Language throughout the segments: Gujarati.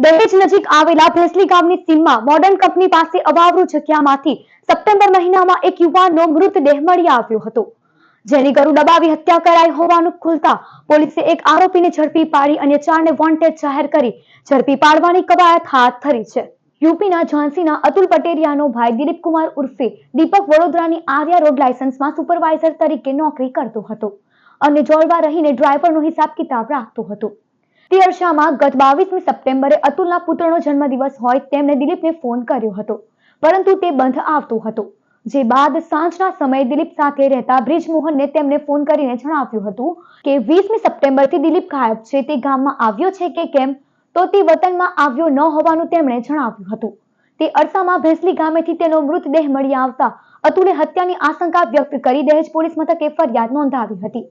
દહેજ નજીક આવેલા ભેસલી ગામની સીમમાં મોડર્ન કંપની પાસે અવાવરૂ જગ્યામાંથી સપ્ટેમ્બર મહિનામાં એક યુવાનનો મૃતદેહ મળી આવ્યો હતો. જેની ગરુ દબાવી હત્યા કરાઈ હોવાનું ખુલતા પોલીસે એક આરોપીને ઝડપી પાડી અને ચારને વોન્ટેડ જાહેર કરી ઝડપી પાડવાની કવાયત હાથ ધરી છે. યુપીના ઝાંસીના અતુલ પટેરિયાનો ભાઈ દિલીપ કુમાર ઉર્ફે દીપક વડોદરાની આર્યા રોડ લાયસન્સમાં સુપરવાઇઝર તરીકે નોકરી કરતો હતો અને જોડવા રહીને ડ્રાઈવરનો હિસાબ કિતાબ રાખતો હતો. તે ગત બાવીસમી સપ્ટેમ્બરે અતુલના પુત્રનો જન્મદિવસ હોય તેમણે દિલીપને ફોન કર્યો હતો. પરંતુ તે બંધ આવતો હતો. જે બાદ સાંજના સમયે દિલીપ સાથે રહેતા બ્રિજમોહનને તેમને ફોન કરીને જણાવ્યું હતું કે વીસમી સપ્ટેમ્બરથી દિલીપ ગાયબ છે. તે ગામમાં આવ્યો છે કે કેમ? તો તે વતનમાં આવ્યો ન હોવાનું તેમણે જણાવ્યું હતું. તે અરસામાં ભેસલી ગામેથી તેનો મૃતદેહ મળી આવતા અતુલે હત્યાની આશંકા વ્યક્ત કરી દહેજ પોલીસ મથકે ફરિયાદ નોંધાવી હતી.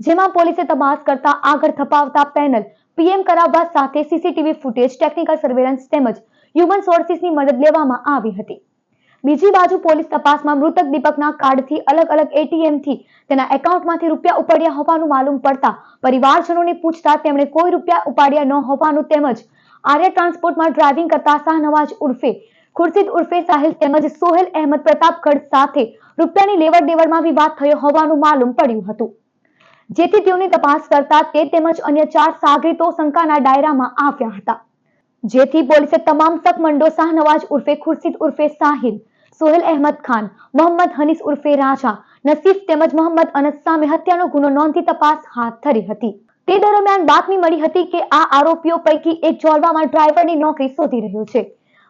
જેમાં પોલીસે તપાસ કરતા આગળ ધપાવતા પેનલ પીએમ કરાવવા સાથે સીસીટીવી ફૂટેજ, ટેકનિકલ સર્વેલન્સ તેમજ હ્યુમન સોર્સિસની મદદ લેવામાં આવી હતી. બીજી બાજુ પોલીસ તપાસમાં મૃતક દીપકના કાર્ડથી અલગ અલગ એટીએમથી તેના એકાઉન્ટમાંથી રૂપિયા ઉપાડ્યા હોવાનું માલુમ પડતા પરિવારજનોને પૂછતા તેમણે કોઈ રૂપિયા ઉપાડ્યા ન હોવાનું તેમજ આર્ય ટ્રાન્સપોર્ટમાં ડ્રાઇવિંગ કરતા શાહનવાજ ઉર્ફે, ખુરશીદ ઉર્ફે સાહિલ તેમજ સોહેલ અહેમદ પ્રતાપગઢ સાથે રૂપિયાની લેવડ દેવડમાં વિવાદ થયો હોવાનું માલુમ પડ્યું હતું. જેથી તેઓની તપાસ કરતા તે તેમજ અન્ય ચાર સાગરીતો શંકાના ડાયરામાં આવ્યા હતા. જેથી પોલીસે તમામ શકમંડો શાહનવાજ ઉર્ફે ખુરશીદ ઉર્ફે સાહિલ, સોહેલ અહેમદ ખાન, મોહમ્મદ હનીસ ઉર્ફે રાજા, નસીફ તેમજ મોહમ્મદ અનસ સામે હત્યાનો ગુનો નોંધી તપાસ હાથ ધરી હતી. તે દરમિયાન બાતમી મળી હતી કે આ આરોપીઓ પૈકી એક જોલવામાં ડ્રાઈવરની નોકરી શોધી રહ્યો છે.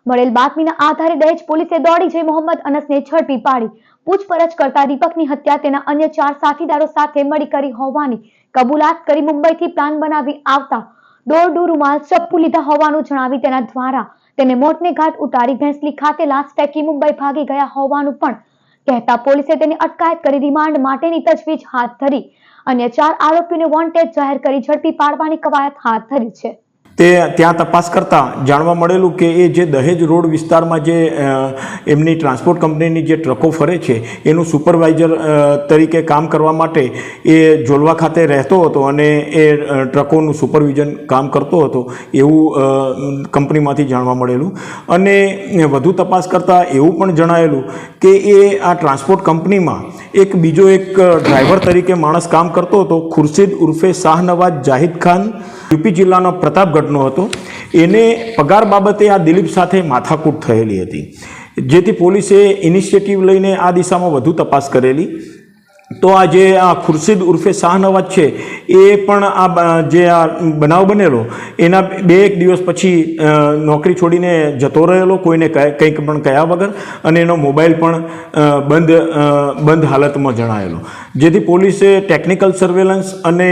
મળેલ બાતમીના આધારે દહેજ પોલીસે દોડી જઈ મોહમ્મદ અનસને ઝડપી પાડી પૂછપરછ કરતા દીપકની હત્યા તેના અન્ય ચાર સાથીદારો સાથે મળી કરી હોવાની કબૂલાત કરી મુંબઈથી પ્લાન બનાવી આવતા દોરડું રૂમાલ ચપ્પુ લીધા હોવાનું જણાવી તેના દ્વારા તેને મોતને ઘાટ ઉતારી ભેંસલી ખાતે લાશ ફેંકી મુંબઈ ભાગી ગયા હોવાનું પણ કહેતા પોલીસે તેની અટકાયત કરી રિમાન્ડ માટેની તજવીજ હાથ ધરી. અન્ય ચાર આરોપીઓને વોન્ટેડ જાહેર કરી ઝડપી પાડવાની કવાયત હાથ ધરી છે. તે ત્યાં તપાસ કરતાં જાણવા મળેલું કે એ જે દહેજ રોડ વિસ્તારમાં જે એમની ટ્રાન્સપોર્ટ કંપનીની જે ટ્રકો ફરે છે, એનું સુપરવાઇઝર તરીકે કામ કરવા માટે એ જોલવા ખાતે રહેતો હતો અને એ ટ્રકોનું સુપરવિઝન કામ કરતો હતો એવું કંપનીમાંથી જાણવા મળેલું. અને વધુ તપાસ કરતાં એવું પણ જણાયેલું કે એ આ ટ્રાન્સપોર્ટ કંપનીમાં એક બીજો એક ડ્રાઈવર તરીકે માણસ કામ કરતો હતો, ખુરશીદ ઉર્ફે શાહનવાજ જાહિદ ખાન. યુપી જિલ્લાનો પ્રતાપગઢનો હતો. એને પગાર બાબતે આ દિલીપ સાથે માથાકૂટ થયેલી હતી. જેથી પોલીસે ઇનિશિયેટિવ લઈને આ દિશામાં વધુ તપાસ કરેલી. તો આ જે આ ખુરશીદ ઉર્ફે શાહનવાજ છે, એ પણ આ જે આ બનાવ બનેલો, એના બે એક દિવસ પછી નોકરી છોડીને જતો રહેલો, કોઈને કંઈક પણ કહ્યા વગર, અને એનો મોબાઈલ પણ બંધ બંધ હાલતમાં જણાયેલો. જેથી પોલીસે ટેકનિકલ સર્વેલન્સ અને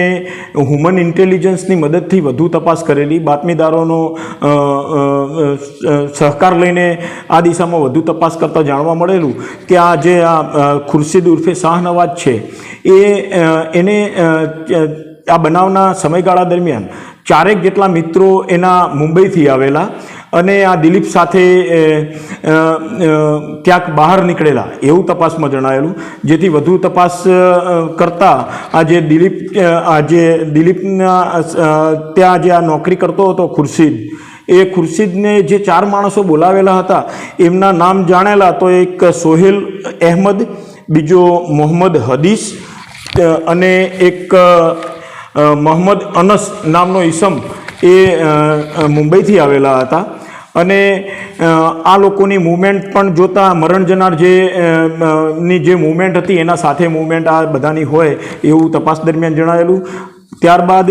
હ્યુમન ઇન્ટેલિજન્સની મદદથી વધુ તપાસ કરેલી. બાતમીદારોનો સહકાર લઈને આ દિશામાં વધુ તપાસ કરતાં જાણવા મળેલું કે આ જે આ ખુરશીદ ઉર્ફે શાહનવાજ છે, એ એને આ બનાવના સમયગાળા દરમિયાન ચારેક જેટલા મિત્રો એના મુંબઈથી આવેલા. અને આ દિલીપ સાથે ક્યાંક બહાર નીકળેલા, એવું તપાસમાં જણાયેલું, જેથી વધુ તપાસ કરતાં આ જે દિલીપ આ જે દિલીપના ત્યાં જે આ નોકરી કરતો હતો ખુરશીદ, એ ખુરશીદને જે ચાર માણસો બોલાવેલા હતા, એમના નામ જાણેલા, તો એક સોહેલ અહેમદ, બીજો મોહમ્મદ હદીસ અને એક મોહમ્મદ અનસ નામનો ઈસમ, એ મુંબઈથી આવેલા હતા. અને આ લોકોની મૂવમેન્ટ પણ જોતા મરણ જનાર જે ની જે મૂવમેન્ટ હતી એના સાથે મૂવમેન્ટ આ બધાની હોય એવું તપાસ દરમિયાન જણાયેલું. ત્યારબાદ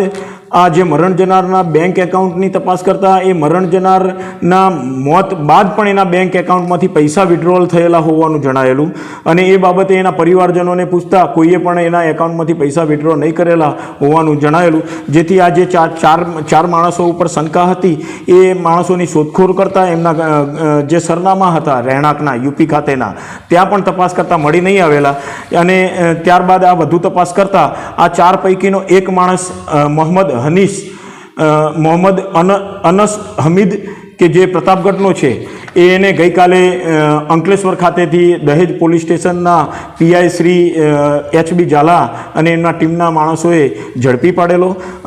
આ જે મરણ જનારના બેંક એકાઉન્ટની તપાસ કરતા એ મરણ જનારના મોત બાદ પણ એના બેંક એકાઉન્ટમાંથી પૈસા વિડ્રોવલ થયેલા હોવાનું જણાયેલું અને એ બાબતે એના પરિવારજનોને પૂછતા કોઈએ પણ એના એકાઉન્ટમાંથી પૈસા વિડ્રો નહીં કરેલા હોવાનું જણાયેલું. જેથી આ જે ચાર ચાર ચાર માણસો ઉપર શંકા હતી. એ માણસોની શોધખોળ કરતા એમના જે સરનામા હતા રહેણાંકના યુપી ખાતેના, ત્યાં પણ તપાસ કરતા મળી નહીં આવેલા. અને ત્યારબાદ આ વધુ તપાસ કરતા આ ચાર પૈકીનો એક માણસ મોહમ્મદ હનીસ મોહમ્મદ અન, અનસ હમીદ કે જે પ્રતાપગઢનો છે, એ એને ગઈકાલે અંકલેશ્વર ખાતેથી દહેજ પોલીસ સ્ટેશનના PI Shri H B Zala અને એમના ટીમના માણસોએ ઝડપી પાડેલો.